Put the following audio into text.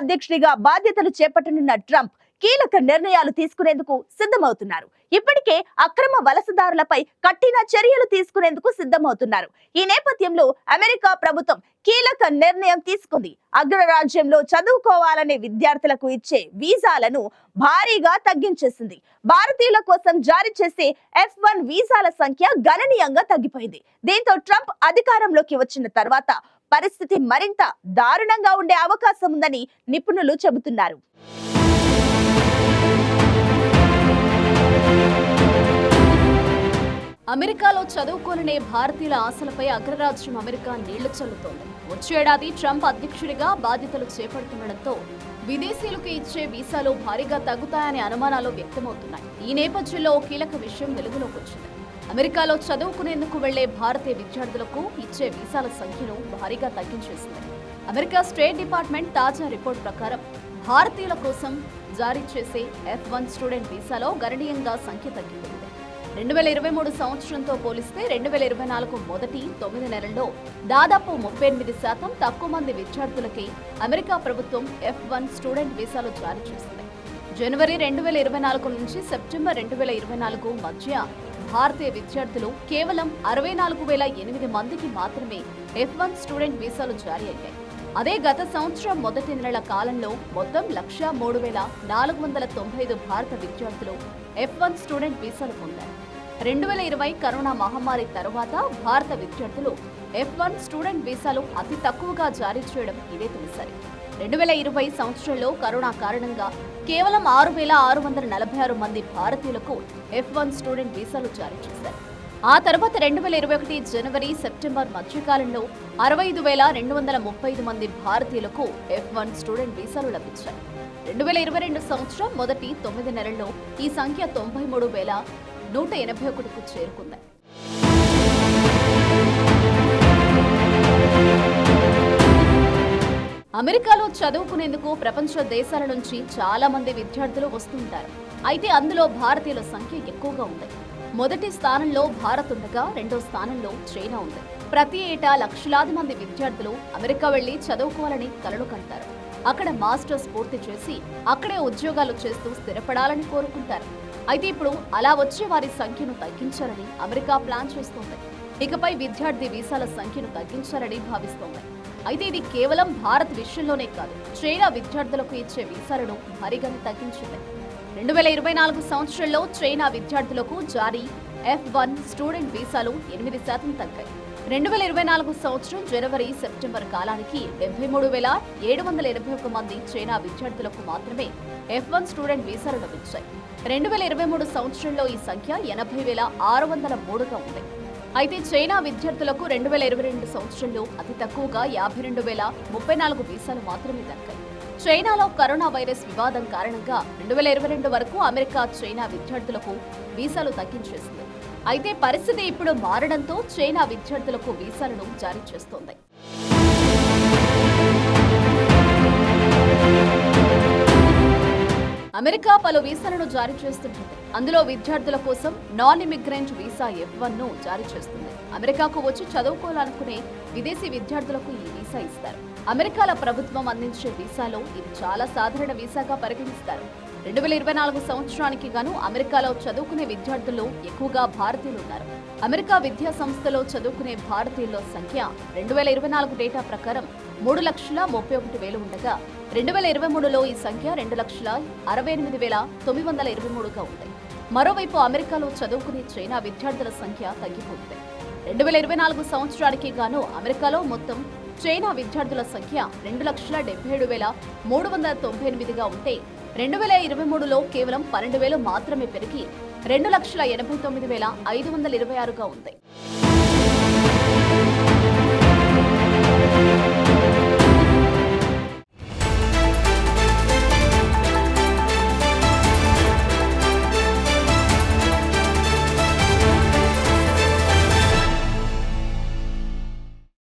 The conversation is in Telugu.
అధ్యక్షుడిగా బాధ్యతలు చేపట్టనున్న ట్రంప్ కీలక నిర్ణయాలు తీసుకునేందుకు సిద్ధమవుతున్నారు. ఇప్పటికే అక్రమ వలసదారులపై కఠిన చర్యలు తీసుకునేందుకు సిద్ధమవుతున్నారు. ఈ నేపథ్యంలో అమెరికా ప్రభుత్వం కీలక నిర్ణయం తీసుకుంది. అగ్రరాజ్యంలో చదువుకోవాలనే విద్యార్థులకు ఇచ్చే వీసాలను భారీగా తగ్గించేసింది. భారతీయుల కోసం జారీ చేసే ఎఫ్ వన్ వీసాల సంఖ్య గణనీయంగా తగ్గిపోయింది. దీంతో ట్రంప్ అధికారంలోకి వచ్చిన తర్వాత పరిస్థితి మరింత దారుణంగా ఉండే అవకాశం ఉందని నిపుణులు చెబుతున్నారు. అమెరికాలో చదువుకోననే భారతీయుల ఆశలపై అగ్రరాజ్యం అమెరికా నీళ్ళు చల్లుతోంది. వచ్చేడాది ట్రంప్ అధ్యక్షుడిగా బాధ్యతలు చేపడుతుండటంతో విదేశీయులకు ఇచ్చే వీసాలు భారీగా తగ్గుతాయనే అనుమానాలు వ్యక్తమవుతున్నాయి. ఈ నేపథ్యంలో కీలక విషయం వెలుగులోకి వచ్చింది. అమెరికాలో చదువుకునేందుకు వెళ్ళే భారతీయ విద్యార్థులకు ఇచ్చే వీసాల సంఖ్యను భారీగా తగ్గించేసింది. అమెరికా స్టేట్ డిపార్ట్మెంట్ తాజా రిపోర్ట్ ప్రకారం భారతీయుల కోసం జారీ చేసే ఎఫ్ వన్ స్టూడెంట్ వీసాలో గణనీయంగా సంఖ్య తగ్గిపోయింది. రెండు వేల ఇరవై మూడు సంవత్సరంతో పోలిస్తే రెండు వేల ఇరవై నాలుగు మొదటి తొమ్మిది నెలల్లో దాదాపు ముప్పై ఎనిమిది శాతం తక్కువ మంది విద్యార్థులకి అమెరికా ప్రభుత్వం ఎఫ్ వన్ స్టూడెంట్ వీసాలు జారీ చేసింది. జనవరి రెండు వేల ఇరవై నాలుగు నుంచి సెప్టెంబర్ రెండు వేల ఇరవై నాలుగు మధ్య భారతీయ విద్యార్థులు కేవలం అరవై నాలుగు వేల ఎనిమిది మందికి మాత్రమే ఎఫ్ వన్ స్టూడెంట్ వీసాలు జారీ అయ్యాయి. అదే గత సంవత్సరం మొదటి నెలల కాలంలో మొత్తం లక్ష మూడు వేల నాలుగు వందల తొంభై ఐదు భారత విద్యార్థులు ఎఫ్ వన్ స్టూడెంట్ వీసాలు పొందారు. రెండు వేల ఇరవై కరోనా మహమ్మారి తరువాత భారత విద్యార్థులు ఎఫ్ వన్ స్టూడెంట్ వీసాలు అతి తక్కువగా జారీ చేయడం ఇదే తొలిసారి. రెండు వేల ఇరవై సంవత్సరంలో కరోనా కారణంగా కేవలం ఆరు వేల ఆరు వందల నలభై ఆరు మంది భారతీయులకు ఎఫ్ వన్ స్టూడెంట్ వీసాలు జారీ చేశారు. ఆ తర్వాత రెండు వేల ఇరవై ఒకటి జనవరి సెప్టెంబర్ మధ్యకాలంలో అరవై ఐదు వేల రెండు వందల ముప్పై ఐదు మంది భారతీయులకు ఎఫ్ వన్ స్టూడెంట్ వీసాలు లభించాయి. రెండు వేల ఇరవై రెండు సంవత్సరం మొదటి తొమ్మిది నెలల్లో ఈ సంఖ్య తొంభై మూడు వేల నూట ఎనభై ఒకటికి చేరుకుంది. అమెరికాలో చదువుకునేందుకు ప్రపంచ దేశాల నుంచి చాలా మంది విద్యార్థులు వస్తుంటారు. అయితే అందులో భారతీయుల సంఖ్య ఎక్కువగా ఉంది. మొదటి స్థానంలో భారత్ ఉండగా రెండో స్థానంలో చైనా ఉంది. ప్రతి ఏటా లక్షలాది మంది విద్యార్థులు అమెరికా వెళ్ళి చదువుకోవాలని కలలు కంటారు. అక్కడ మాస్టర్స్ పూర్తి చేసి అక్కడే ఉద్యోగాలు చేస్తూ స్థిరపడాలని కోరుకుంటారు. అయితే ఇప్పుడు అలా వచ్చే వారి సంఖ్యను తగ్గించాలని అమెరికా ప్లాన్ చేస్తోంది. ఇకపై విద్యార్థి వీసాల సంఖ్యను తగ్గించాలని భావిస్తోంది. అయితే ఇది కేవలం భారత్ విషయంలోనే కాదు. చైనా విద్యార్థులకు ఇచ్చే వీసాలను భారీగా తగ్గించింది. రెండు వేల ఇరవై నాలుగు సంవత్సరంలో చైనా విద్యార్థులకు జారీ ఎఫ్ వన్ స్టూడెంట్ వీసాలు ఎనిమిది శాతం తగ్గాయి. రెండు వేల ఇరవై నాలుగు సంవత్సరం జనవరి సెప్టెంబర్ కాలానికి డెబ్బై మూడు వేల ఏడు వందల ఎనభై ఒక మంది చైనా విద్యార్థులకు మాత్రమే ఎఫ్ వన్ స్టూడెంట్ వీసాలు లభించాయి రెండు వేల ఇరవై మూడు సంవత్సరంలో ఈ సంఖ్య ఎనభై వేల ఆరు వందల మూడుగా ఉంది. అయితే చైనా విద్యార్థులకు రెండు వేల ఇరవై రెండు సంవత్సరంలో అతి తక్కువగా యాభై రెండు వేల ముప్పై నాలుగు వీసాలు మాత్రమే దక్కాయి. చైనాలో కరోనా వైరస్ వివాదం కారణంగా రెండు వేల ఇరవై రెండు వరకు అమెరికా చైనా విద్యార్థులకు వీసాలు తగ్గించేసింది. అయితే పరిస్థితి ఇప్పుడు మారడంతో చైనా విద్యార్థులకు వీసాలను జారీ చేస్తోంది. అమెరికా పలు వీసాలను జారీ చేస్తుంటుంది. అందులో విద్యార్థుల కోసం నాన్ ఇమిగ్రెంట్ వీసా ఎఫ్ను జారీ చేస్తుంది. అమెరికాకు వచ్చి చదువుకోవాలనుకునే విదేశీ విద్యార్థులకు ఈ వీసా ఇస్తారు. అమెరికాల ప్రభుత్వం అందించే వీసాలో ఇది చాలా సాధారణ వీసాగా పరిగణిస్తారు. రెండు వేల ఇరవై నాలుగు సంవత్సరానికి గాను అమెరికాలో చదువుకునే విద్యార్థుల్లో ఎక్కువగా భారతీయులు ఉన్నారు. అమెరికా విద్యా సంస్థలో చదువుకునే భారతీయుల సంఖ్య రెండు వేల ఇరవై నాలుగు డేటా ప్రకారం మూడు లక్షల ముప్పై ఒకటి వేలు ఉండగా రెండు వేల ఇరవై మూడులో ఈ సంఖ్య రెండు లక్షల అరవై ఎనిమిది వేల తొమ్మిది వందల ఇరవై మూడుగా ఉంది. మరోవైపు అమెరికాలో చదువుకునే చైనా విద్యార్థుల సంఖ్య తగ్గిపోతుంది రెండు వేల ఇరవై నాలుగు సంవత్సరానికి గాను అమెరికాలో మొత్తం చైనా విద్యార్థుల సంఖ్య రెండు లక్షల డెబ్బై ఏడు వేల మూడు వందల తొంభై ఎనిమిదిగా ఉంటే రెండు వేల ఇరవై మూడులో కేవలం పన్నెండు వేలు మాత్రమే పెరిగి రెండు లక్షల ఎనభై తొమ్మిది వేల ఐదు వందల ఇరవై ఆరుగా ఉంది.